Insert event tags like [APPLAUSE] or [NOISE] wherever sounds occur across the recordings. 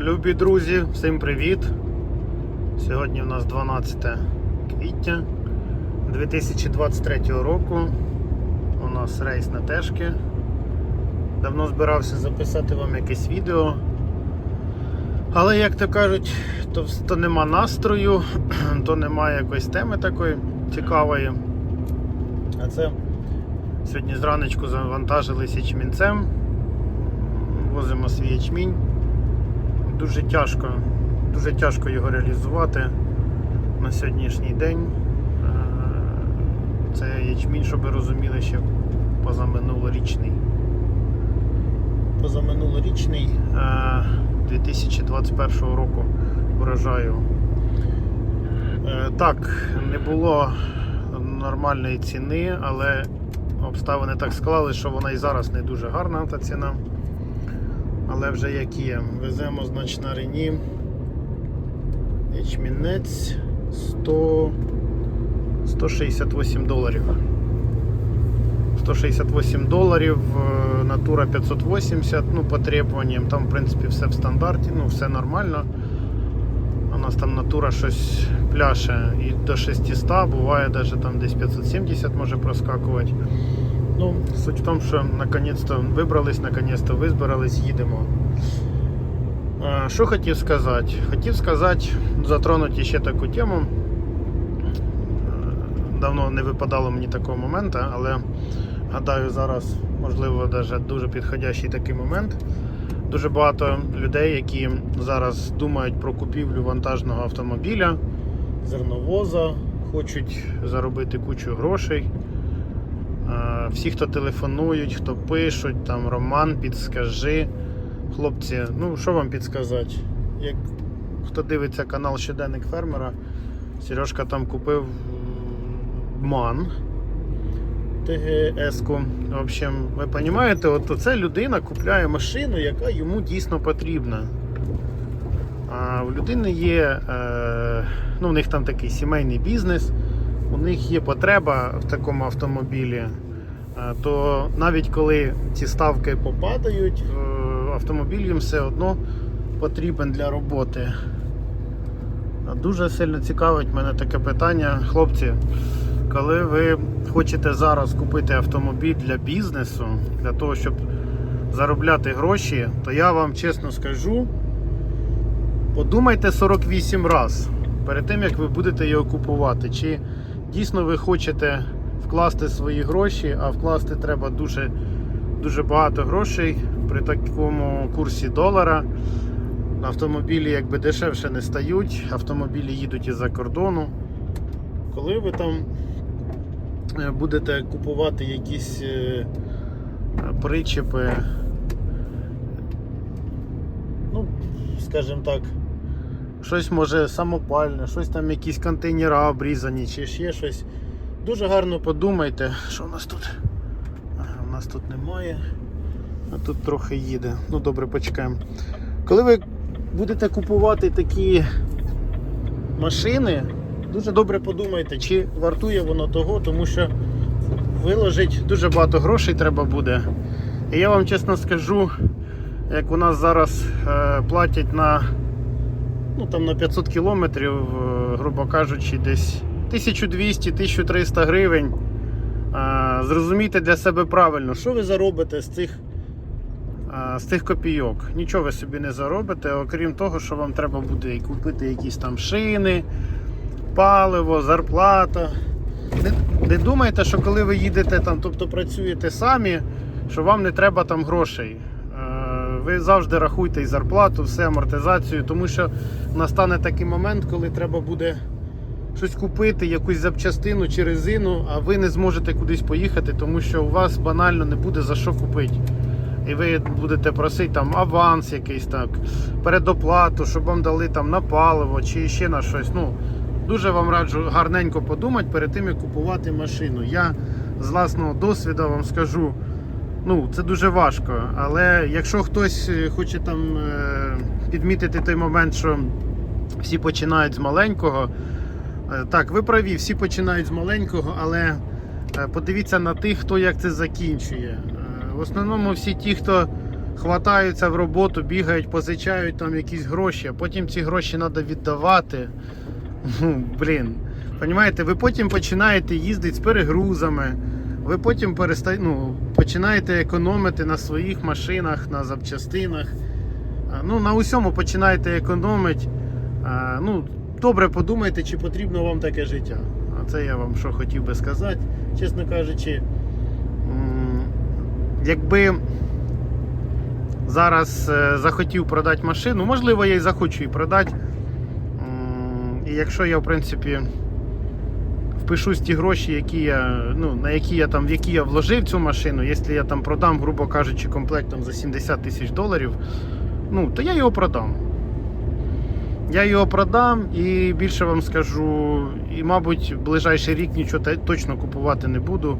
Любі друзі, всім привіт! Сьогодні у нас 12 квітня 2023 року. У нас рейс на Тешки. Давно збирався записати вам якесь відео. Але, як то кажуть, то, то нема настрою, [CLEARS THROAT] то немає якоїсь теми такої цікавої. А це сьогодні зранечку завантажились ячмінцем. Возимо свій ячмінь дуже тяжко, дуже тяжко його реалізувати на сьогоднішній день. Е, Це ячмінь, щоб ви розуміли, ще позаминулорічний. Позаминулорічний е, 2021 року врожаю. Е, Так, не було нормальної ціни, але обставини так склали, що вона і зараз не дуже гарна та ціна. Але вже як є. Веземо, значить, на Рені. Ячмінець 100... 168 доларів. 168 доларів, е, натура 580, ну, по требуванням, там, в принципі, все в стандарті, ну, все нормально. У нас там натура щось пляше і до 600, буває навіть там десь 570 може проскакувати. Ну, суть в тому, що наконець-то вибрались, наконець-то визбирались, їдемо. Е, Що хотів сказати? Хотів сказати, затронути ще таку тему. Е, Давно не випадало мені такого моменту, але гадаю, зараз, можливо, навіть дуже підходящий такий момент. Дуже багато людей, які зараз думають про купівлю вантажного автомобіля, зерновоза, хочуть заробити кучу грошей. Всі, хто телефонують, хто пишуть, там Роман, підскажи. Хлопці, ну що вам підсказати? Як хто дивиться канал Щоденник фермера, Сережка там купив ман ТГС-ку. В общем, ви розумієте, от це людина купляє машину, яка йому дійсно потрібна. А в людини є, е, ну, в них там такий сімейний бізнес, у них є потреба в такому автомобілі, то навіть коли ці ставки попадають, е, автомобіль їм все одно потрібен для роботи. Дуже сильно цікавить мене таке питання. Хлопці, коли ви хочете зараз купити автомобіль для бізнесу, для того, щоб заробляти гроші, то я вам чесно скажу, подумайте 48 разів перед тим, як ви будете його купувати. Чи дійсно ви хочете вкласти свої гроші, а вкласти треба дуже, дуже багато грошей при такому курсі долара. Автомобілі якби дешевше не стають, автомобілі їдуть із-за кордону. Коли ви там е, будете купувати якісь е, причепи, ну, скажімо так, щось може самопальне, щось там якісь контейнера обрізані чи ще щось. Дуже гарно подумайте, що у нас тут. Ага, у нас тут немає, а тут трохи їде. Ну добре, почекаємо. Коли ви будете купувати такі машини, дуже добре подумайте, чи вартує воно того, тому що виложить дуже багато грошей треба буде. І я вам чесно скажу, як у нас зараз е, платять на, ну, там, на 500 кілометрів, е, грубо кажучи, десь 1200-1300 гривень. Зрозумійте для себе правильно, що ви заробите з цих з тих копійок. Нічого ви собі не заробите, окрім того, що вам треба буде купити якісь там шини, паливо, зарплата. Не, не думайте, що коли ви їдете там, тобто працюєте самі, що вам не треба там грошей. Ви завжди рахуйте і зарплату, все амортизацію, тому що настане такий момент, коли треба буде щось купити, якусь запчастину чи резину, а ви не зможете кудись поїхати, тому що у вас банально не буде за що купити і ви будете просити там аванс якийсь так, передоплату, щоб вам дали там на паливо чи ще на щось. Ну, Дуже вам раджу гарненько подумати перед тим, як купувати машину. Я з власного досвіду вам скажу, ну, це дуже важко. Але якщо хтось е, хоче там е, підмітити той момент, що всі починають з маленького, так, ви праві, всі починають з маленького, але е, подивіться на тих, хто як це закінчує. Е, В основному всі ті, хто хватаються в роботу, бігають, позичають там якісь гроші, а потім ці гроші треба віддавати. [LAUGHS] Ну, блін. Понімаєте, ви потім починаєте їздити з перегрузами, ви потім переста... ну, починаєте економити на своїх машинах, на запчастинах. Ну, на усьому починаєте економити. Ну, добре подумайте, чи потрібно вам таке життя. А це я вам що хотів би сказати. Чесно кажучи, якби зараз е, захотів продати машину, можливо, я і захочу її продати. І якщо я, в принципі, впишусь ті гроші, які я, ну, на які я там, в які я вложив цю машину, якщо я там продам, грубо кажучи, комплектом за 70 тисяч доларів, ну, то я його продам. Я його продам і більше вам скажу, і, мабуть, в ближайший рік нічого точно купувати не буду.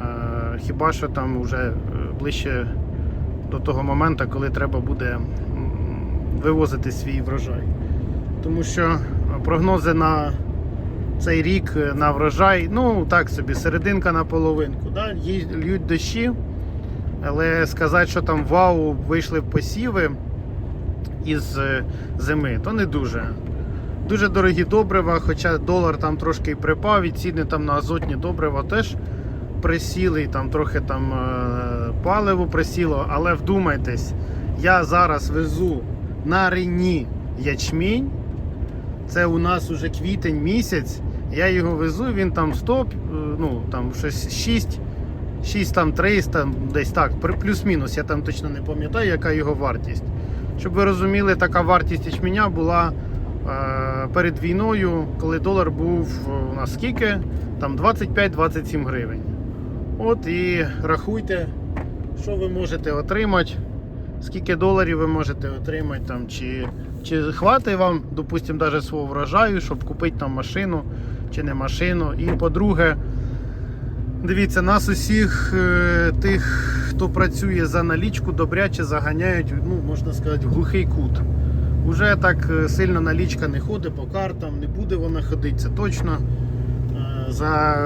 Е, Хіба що там вже е, ближче до того моменту, коли треба буде вивозити свій врожай. Тому що прогнози на цей рік е, на врожай, ну так собі, серединка на половинку. Да? Льють дощі, але сказати, що там вау, вийшли посіви із е, зими, то не дуже. Дуже дорогі добрива, хоча долар там трошки припав, і ціни там на азотні добрива теж присіли, і там трохи там е, паливо присіло. Але вдумайтесь, я зараз везу на рені ячмінь. Це у нас уже квітень місяць. Я його везу, він там 100, е, ну там щось 6, 6 там 300, десь так, плюс-мінус, я там точно не пам'ятаю, яка його вартість. Щоб ви розуміли, така вартість ячменя була е, перед війною, коли долар був е, у нас скільки? Там 25-27 гривень. От і рахуйте, що ви можете отримати, скільки доларів ви можете отримати, там, чи, чи хватить вам, допустимо, навіть свого врожаю, щоб купити там машину чи не машину. І по-друге, дивіться, нас усіх е, тих, хто працює за налічку, добряче заганяють, ну, можна сказати, в глухий кут. Уже так е, сильно налічка не ходить по картам, не буде вона ходити, це точно. Е, За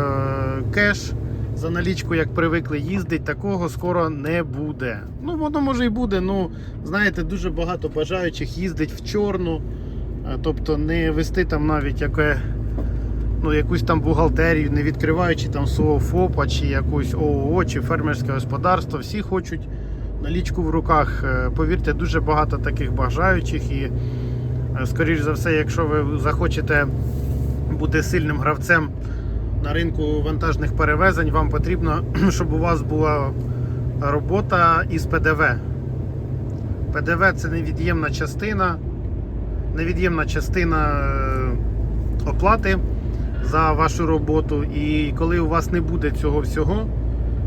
кеш, за налічку, як привикли їздити, такого скоро не буде. Ну, воно може і буде, ну, знаєте, дуже багато бажаючих їздить в чорну, тобто не вести там навіть яке, ну, якусь там бухгалтерію, не відкриваючи там свого ФОПа чи якусь ООО, чи фермерське господарство. Всі хочуть налічку в руках. Е, Повірте, дуже багато таких бажаючих і, е, скоріш за все, якщо ви захочете бути сильним гравцем на ринку вантажних перевезень, вам потрібно, [CLEARS THROAT] щоб у вас була робота із ПДВ. ПДВ це невід'ємна частина, невід'ємна частина е, оплати за вашу роботу. І коли у вас не буде цього всього,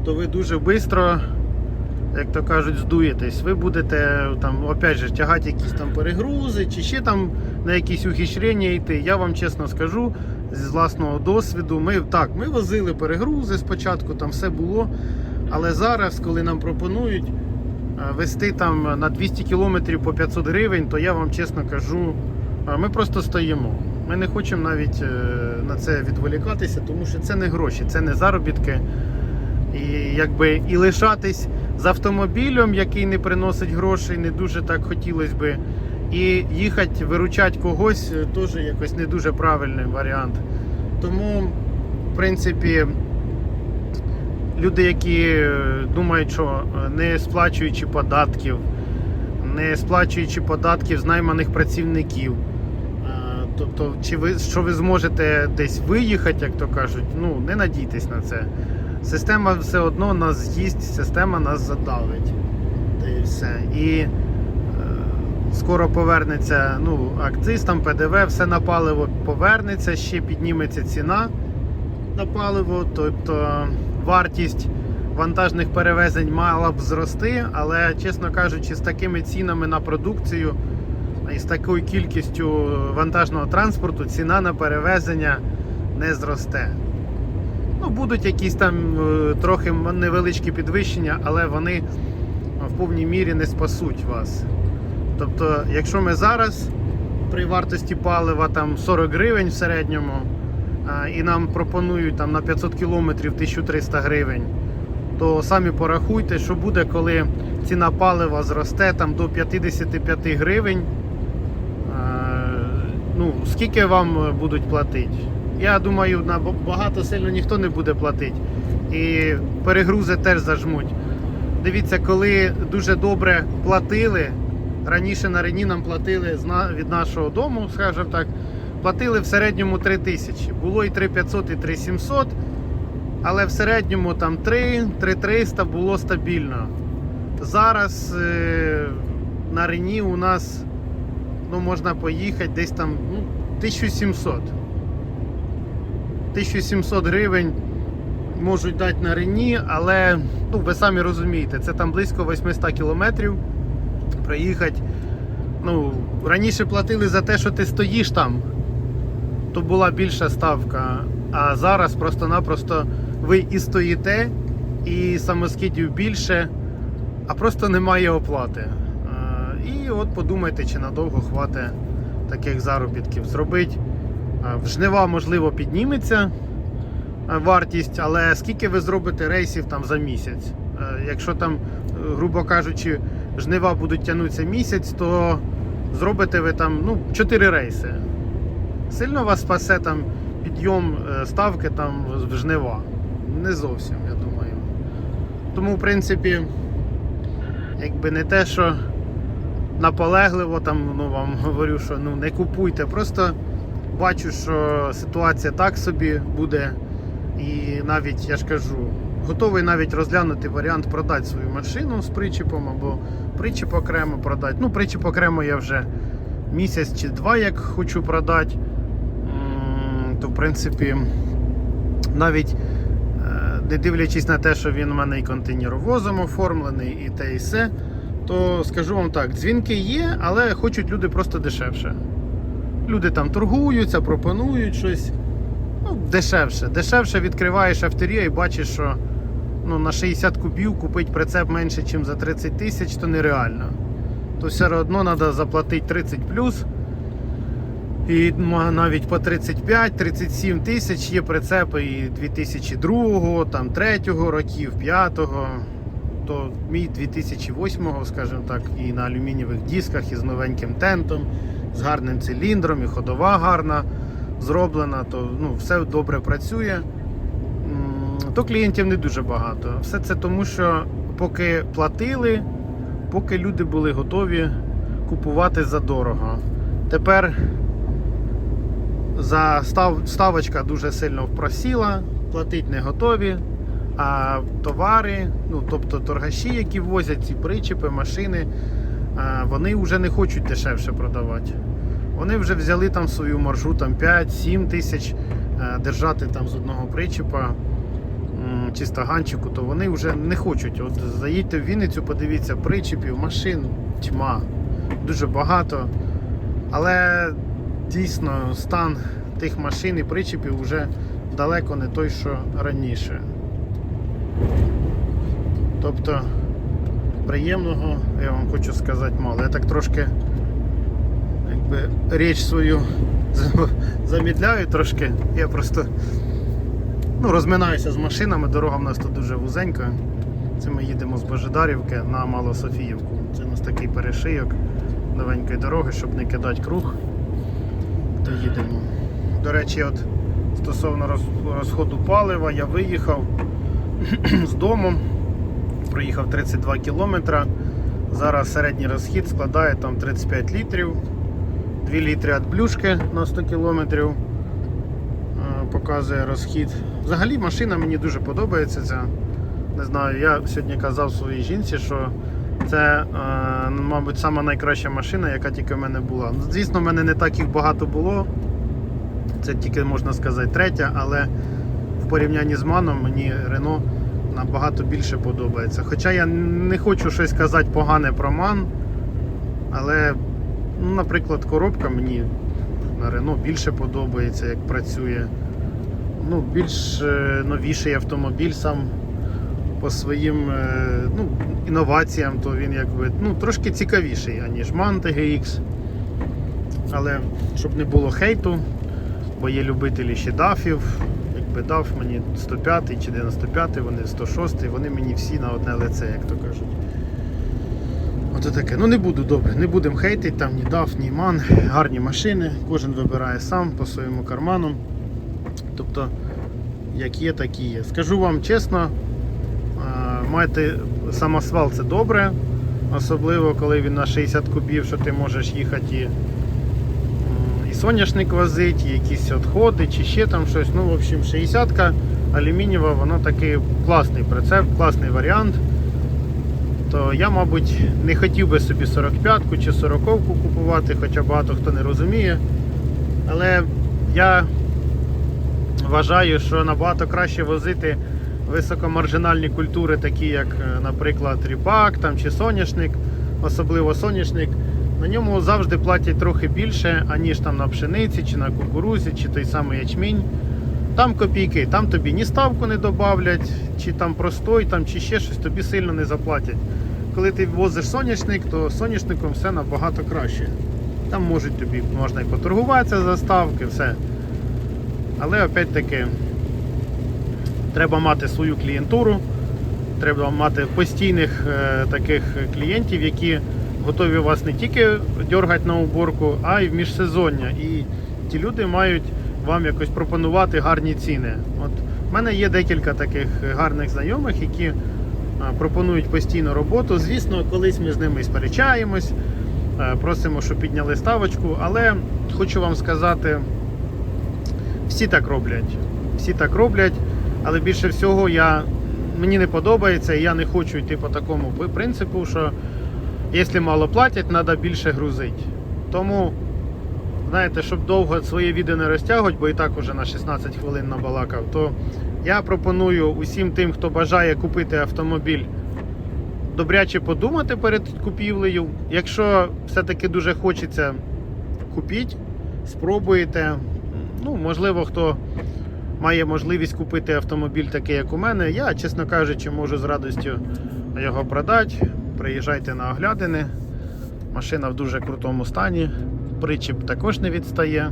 то ви дуже швидко, як то кажуть, здуєтесь. Ви будете там, опять же, тягати якісь там перегрузи чи ще там на якісь ухищрення йти. Я вам чесно скажу з власного досвіду. Ми так, ми возили перегрузи спочатку, там все було. Але зараз, коли нам пропонують е, вести там на 200 кілометрів по 500 гривень, то я вам чесно кажу, е, ми просто стоїмо. Ми не хочемо навіть е, на це відволікатися, тому що це не гроші, це не заробітки. І якби і лишатись з автомобілем, який не приносить грошей, не дуже так хотілося би. І їхати виручати когось е, теж якось не дуже правильний варіант. Тому, в принципі, люди, які е, думають, що не сплачуючи податків, не сплачуючи податків з найманих працівників. Тобто, чи ви що ви зможете десь виїхати, як то кажуть, ну не надійтесь на це. Система все одно нас з'їсть, система нас задавить. Та і все. І е, скоро повернеться ну, акциз, там ПДВ, все на паливо повернеться, ще підніметься ціна на паливо, тобто вартість вантажних перевезень мала б зрости, але, чесно кажучи, з такими цінами на продукцію і з такою кількістю вантажного транспорту ціна на перевезення не зросте. Ну, будуть якісь там е, трохи невеличкі підвищення, але вони в повній мірі не спасуть вас. Тобто, якщо ми зараз при вартості палива там 40 гривень в середньому, і нам пропонують там на 500 кілометрів 1300 гривень, то самі порахуйте, що буде, коли ціна палива зросте там до 55 гривень. Ну, скільки вам е, будуть платити? Я думаю, на багато сильно ніхто не буде платити. І перегрузи теж зажмуть. Дивіться, коли дуже добре платили, раніше на Рені нам платили від нашого дому, скажімо так, платили в середньому 3 тисячі. Було і 3500, і 3700, але в середньому там 3, 3300 було стабільно. Зараз е, на Рені у нас ну, можна поїхати десь там ну, 1700. 1700 гривень можуть дати на Рені, але ну, ви самі розумієте, це там близько 800 кілометрів проїхати. Ну, раніше платили за те, що ти стоїш там, то була більша ставка. А зараз просто-напросто ви і стоїте, і самоскидів більше, а просто немає оплати. І от подумайте, чи надовго хватить таких заробітків зробити. В жнива, можливо, підніметься вартість, але скільки ви зробите рейсів там за місяць? Якщо там, грубо кажучи, жнива будуть тягнутися місяць, то зробите ви там ну, 4 рейси. Сильно вас спасе там підйом е, ставки там в жнива? Не зовсім, я думаю. Тому, в принципі, якби не те, що наполегливо там ну, вам говорю, що ну, не купуйте. Просто бачу, що ситуація так собі буде. І навіть я ж кажу, готовий навіть розглянути варіант продати свою машину з причіпом або причіп окремо продати. Ну, причіп окремо я вже місяць чи два як хочу продати. То в принципі, навіть е, не дивлячись на те, що він у мене і контейнеровозом оформлений, і те, і все, то скажу вам так, дзвінки є, але хочуть люди просто дешевше. Люди там торгуються, пропонують щось. Ну, дешевше. Дешевше відкриваєш авторія і бачиш, що ну, на 60 кубів купити прицеп менше, ніж за 30 тисяч, то нереально. То все одно треба заплатити 30 плюс. І навіть по 35-37 тисяч є прицепи і 2002, там 3 років, 5 то мій 2008-го, скажімо так, і на алюмінієвих дисках, і з новеньким тентом, з гарним циліндром, і ходова гарна зроблена, то ну, все добре працює. То клієнтів не дуже багато. Все це тому, що поки платили, поки люди були готові купувати за дорого. Тепер за став, ставочка дуже сильно просіла, платити не готові. А товари, ну тобто торгаші, які возять ці причепи, машини, вони вже не хочуть дешевше продавати. Вони вже взяли там свою маржу там 5-7 тисяч е, держати там з одного причепа чи стаганчику, то вони вже не хочуть. От заїдьте в Вінницю, подивіться, причепів, машин, тьма, дуже багато. Але дійсно стан тих машин і причепів вже далеко не той, що раніше. Тобто приємного, я вам хочу сказати, мало. Я так трошки якби річ свою [LAUGHS] замідляю трошки. Я просто ну, розминаюся з машинами, дорога в нас тут дуже вузенька. Це ми їдемо з Божедарівки на Малософіївку. Це у нас такий перешийок новенької дороги, щоб не кидати круг. То їдемо. До речі, от стосовно розходу палива, я виїхав [CLEARS THROAT] з дому, проїхав 32 кілометра. Зараз середній розхід складає там 35 літрів. 2 літри від блюшки на 100 кілометрів. Е, Показує розхід. Взагалі машина мені дуже подобається. Ця. Не знаю, я сьогодні казав своїй жінці, що це, е, мабуть, сама найкраща машина, яка тільки в мене була. Ну, Звісно, в мене не так їх багато було. Це тільки можна сказати третя, але в порівнянні з маном мені Рено набагато більше подобається. Хоча я не хочу щось казати погане про ман, але, ну, наприклад, коробка мені на Рено більше подобається, як працює. Ну, більш е, новіший автомобіль сам по своїм е, ну, інноваціям, то він якби ну, трошки цікавіший, аніж MAN TGX. Але щоб не було хейту, бо є любителі ще дафів, дав мені 105 чи 95, вони 106, вони мені всі на одне лице, як то кажуть. Ото таке. Ну не буду добре, не будемо хейтити, там ні дав, ні ман. Гарні машини, кожен вибирає сам по своєму карману. Тобто, як є, так і є. Скажу вам чесно, е, мати самосвал це добре, особливо коли він на 60 кубів, що ти можеш їхати і соняшник возити, і якісь відходи, чи ще там щось. Ну, в общем, 60-ка алюмінієва, воно такий класний прицеп, класний варіант. То я, мабуть, не хотів би собі 45-ку чи 40-ку купувати, хоча багато хто не розуміє. Але я вважаю, що набагато краще возити високомаржинальні культури, такі як, е, наприклад, ріпак там, чи соняшник, особливо соняшник. На ньому завжди платять трохи більше, аніж там на пшениці, чи на кукурузі, чи той самий ячмінь. Там копійки, там тобі ні ставку не додавлять, чи там простой, там, чи ще щось тобі сильно не заплатять. Коли ти возиш соняшник, то соняшником все набагато краще. Там можуть тобі можна і поторгуватися за ставки, все. Але опять-таки треба мати свою клієнтуру, треба мати постійних е, таких клієнтів, які готові вас не тільки дергати на уборку, а й в міжсезоння. І ті люди мають вам якось пропонувати гарні ціни. От в мене є декілька таких гарних знайомих, які пропонують постійну роботу. Звісно, колись ми з ними сперечаємось, просимо, щоб підняли ставочку, але хочу вам сказати, всі так роблять. Всі так роблять, але більше всього я, мені не подобається, і я не хочу йти по такому принципу, що якщо мало платять, треба більше грузити. Тому, знаєте, щоб довго своє відео не розтягувати, бо і так уже на 16 хвилин набалакав, то я пропоную усім тим, хто бажає купити автомобіль, добряче подумати перед купівлею. Якщо все-таки дуже хочеться купіть, спробуйте. Ну, можливо, хто має можливість купити автомобіль такий, як у мене. Я, чесно кажучи, можу з радістю його продати. Приїжджайте на оглядини. Машина в дуже крутому стані. Причіп також не відстає.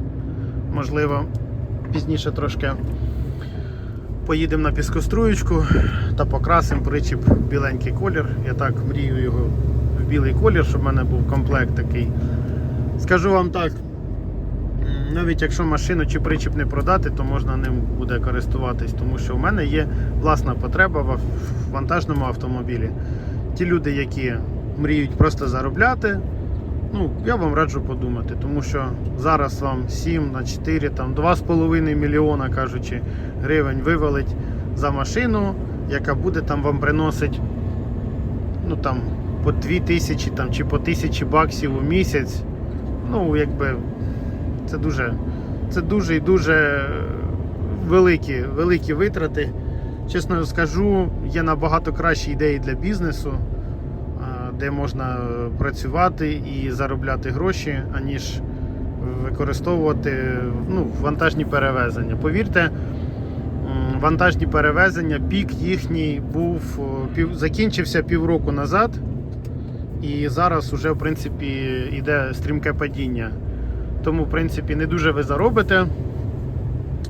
Можливо, пізніше трошки поїдемо на піскоструєчку та покрасимо причіп в біленький колір. Я так мрію його в білий колір, щоб в мене був комплект такий. Скажу вам так, навіть якщо машину чи причіп не продати, то можна ним буде користуватись, тому що в мене є власна потреба в вантажному автомобілі. Ті люди, які мріють просто заробляти, ну, я вам раджу подумати, тому що зараз вам 7 на 4, там 2,5 мільйона, кажучи, гривень вивалить за машину, яка буде там вам приносить ну, там, по 2 тисячі там, чи по тисячі баксів у місяць. Ну, якби це дуже, це дуже і дуже великі, великі витрати. Чесно скажу, є набагато кращі ідеї для бізнесу, де можна працювати і заробляти гроші, аніж використовувати ну, вантажні перевезення. Повірте, вантажні перевезення, пік їхній був пів, закінчився півроку назад, і зараз вже в принципі йде стрімке падіння. Тому, в принципі, не дуже ви заробите.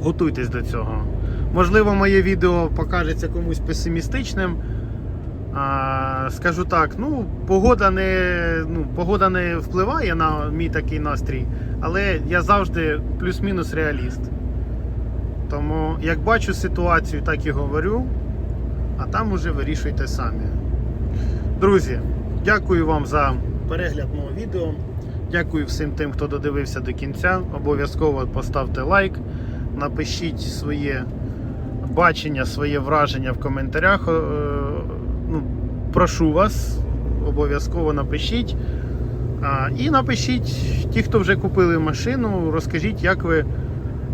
Готуйтесь до цього. Можливо, моє відео покажеться комусь песимістичним. А, скажу так, ну, погода не, ну, погода не впливає на мій такий настрій, але я завжди плюс-мінус реаліст. Тому як бачу ситуацію, так і говорю, а там уже вирішуйте самі. Друзі, дякую вам за перегляд мого відео. Дякую всім тим, хто додивився до кінця. Обов'язково поставте лайк, напишіть своє бачення, своє враження в коментарях. Е, Ну, прошу вас, обов'язково напишіть. І напишіть, ті, хто вже купили машину, розкажіть, як ви,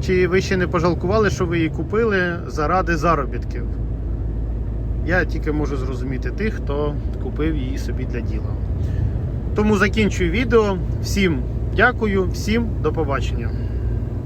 чи ви ще не пожалкували, що ви її купили заради заробітків. Я тільки можу зрозуміти тих, хто купив її собі для діла. Тому закінчую відео. Всім дякую, всім до побачення.